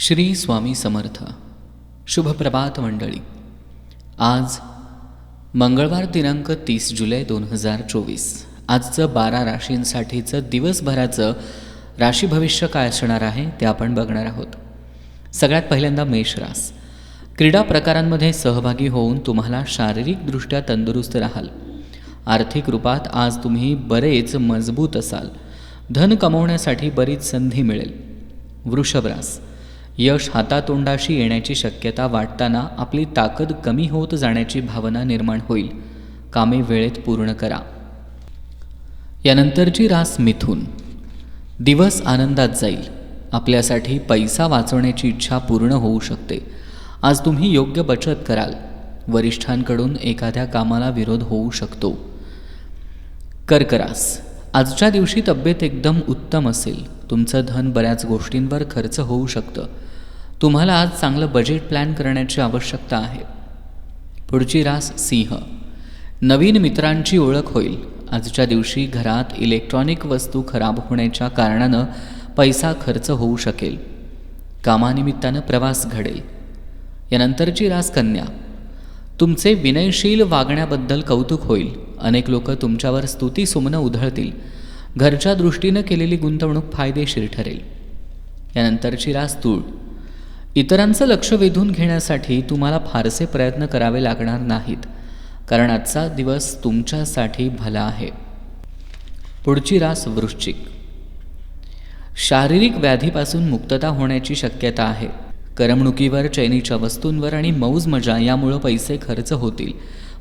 श्री स्वामी समर्थ. शुभप्रभात मंडळी. आज मंगळवार दिनांक तीस जुलै दोन हजार चोवीस. आजचं बारा राशींसाठीचं दिवसभराचं राशी भविष्य काय असणार आहे ते आपण बघणार आहोत. सगळ्यात पहिल्यांदा मेषरास क्रीडा प्रकारांमध्ये सहभागी होऊन तुम्हाला शारीरिकदृष्ट्या तंदुरुस्त राहाल. आर्थिक रूपात आज तुम्ही बरेच मजबूत असाल. धन कमवण्यासाठी बरीच संधी मिळेल. वृषभरास यश हातातोंडाशी येण्याची शक्यता वाटताना आपली ताकद कमी होत जाण्याची भावना निर्माण होईल. कामे वेळेत पूर्ण करा. यानंतरची रास मिथून. दिवस आनंदात जाईल. आपल्यासाठी पैसा वाचवण्याची इच्छा पूर्ण होऊ शकते. आज तुम्ही योग्य बचत कराल. वरिष्ठांकडून एखाद्या कामाला विरोध होऊ शकतो. कर्करास. आजच्या दिवशी तब्येत एकदम उत्तम असेल. तुमचं धन बऱ्याच गोष्टींवर खर्च होऊ शकतं. तुम्हाला आज चांगलं बजेट प्लॅन करण्याची आवश्यकता आहे. पुढची रास सिंह. नवीन मित्रांची ओळख होईल. आजच्या दिवशी घरात इलेक्ट्रॉनिक वस्तू खराब होण्याच्या कारणानं पैसा खर्च होऊ शकेल. कामानिमित्तानं प्रवास घडेल. यानंतरची रास कन्या तुमचे विनयशील वागण्याबद्दल कौतुक होईल. अनेक लोक तुमच्यावर स्तुतीसुमनं उधळतील. घरच्या दृष्टीनं केलेली गुंतवणूक फायदेशीर ठरेल. यानंतरची रास तूळ इतरांचं लक्ष वेधून घेण्यासाठी तुम्हाला फारसे प्रयत्न करावे लागणार नाहीत. कारण आजचा दिवस तुमच्यासाठी भला आहे. पुढची रास वृश्चिक. शारीरिक व्याधीपासून मुक्तता होण्याची शक्यता आहे. करमणुकीवर चैनीच्या वस्तूंवर आणि मौज मजा यामुळं पैसे खर्च होतील.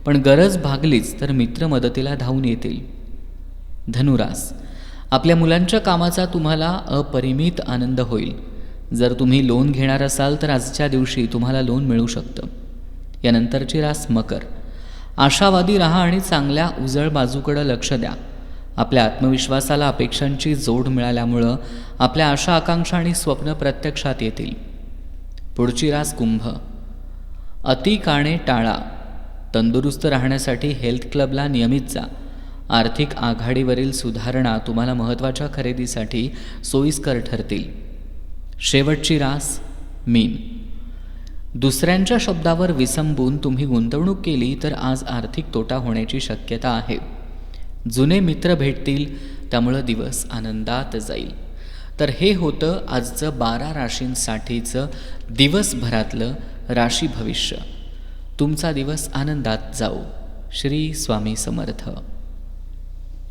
पण गरज भागलीच तर मित्र मदतीला धावून येतील. धनुरास. आपल्या मुलांच्या कामाचा तुम्हाला अपरिमित आनंद होईल. जर तुम्ही लोन घेणार असाल तर आजच्या दिवशी तुम्हाला लोन मिळू शकतं. यानंतरची रास मकर. आशावादी राहा आणि चांगल्या उजळ बाजूकडं लक्ष द्या. आपल्या आत्मविश्वासाला अपेक्षांची जोड मिळाल्यामुळं आपल्या आशा आकांक्षा आणि स्वप्न प्रत्यक्षात येतील. पुढची रास कुंभ. अति काणे टाळा. तंदुरुस्त राहण्यासाठी हेल्थ क्लबला नियमित जा. आर्थिक आघाडीवरील सुधारणा तुम्हाला महत्त्वाच्या खरेदीसाठी सोयीस्कर ठरतील. शेवटची रास मीन. दुसऱ्यांच्या शब्दावर विसंबून तुम्ही गुंतवणूक केली तर आज आर्थिक तोटा होण्याची शक्यता आहे. जुने मित्र भेटतील त्यामुळं दिवस आनंदात जाईल. तर हे होतं आजचं बारा राशींसाठीचं दिवसभरातलं राशी भविष्य. तुमचा दिवस आनंदात जाऊ. श्री स्वामी समर्थ.